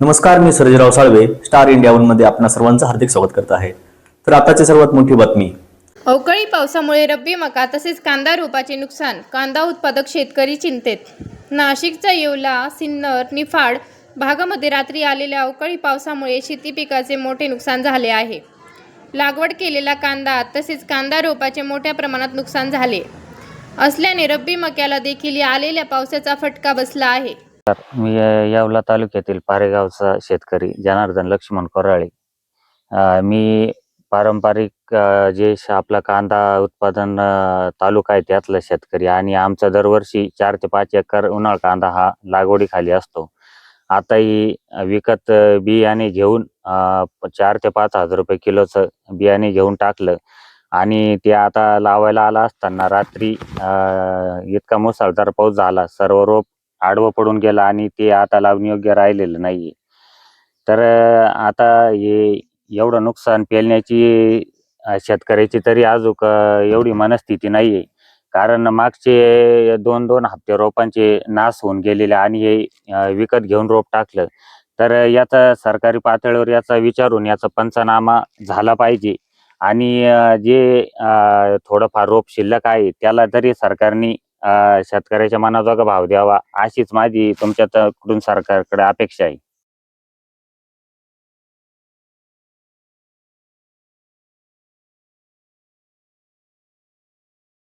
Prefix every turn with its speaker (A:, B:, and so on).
A: नमस्कार मी Sarjerao Salve star India वनमध्ये आपणा सर्वांचं हार्दिक स्वागत करत आहे. तर आताची सर्वात मोठी बातमी.
B: अवकाळी पावसामुळे रब्बी मका तसेच कांदा रोपाचे नुकसान कांदा उत्पादक शेतकरी चिंतेत. नाशिकचा येवला सिन्नर निफाड भागामध्ये रात्री आलेल्या अवकाळी पावसामुळे शेती पिकाचे मोठे नुकसान झाले आहे. लागवड केलेला कांदा तसेच कांदा रोपाचे मोठ्या प्रमाणात नुकसान झाले. असल्याने रब्बी मक्याला देखील आलेल्या पावसाचा फटका बसला आहे.
C: मी येवला तालुक्यातील पारेगावचा शेतकरी जनार्दन लक्ष्मण कोराळे. मी पारंपरिक जे आपला कांदा उत्पादन तालुका आहे त्यातला शेतकरी आणि आमचा दरवर्षी चार ते पाच एकर उन्हाळ कांदा हा लागवडीखाली असतो. आताही विकत बियाणे घेऊन चार ते पाच हजार रुपये किलोचं बियाणे घेऊन टाकलं आणि ते आता लावायला आला असताना रात्री अ, इतका मुसळधार पाऊस झाला. सर्व रोप आडवं पडून गेला आणि ते आता लावणी योग्य राहिलेलं नाहीये. तर आता हे एवढं नुकसान पेलण्याची शेतकऱ्याची तरी अजूक एवढी मनस्थिती नाहीये. कारण मागचे दोन दोन हप्ते रोपांचे नाश होऊन गेलेले आणि हे विकत घेऊन रोप टाकलं. तर याचा सरकारी पातळीवर याचा विचारून याचा पंचनामा झाला पाहिजे. आणि जे थोडंफार रोप शिल्लक आहे त्याला तरी सरकारने अं, शेतकऱ्याच्या मनाजोगा भाव द्यावा अशीच माझी तुमच्याकडून सरकारकडे अपेक्षा आहे.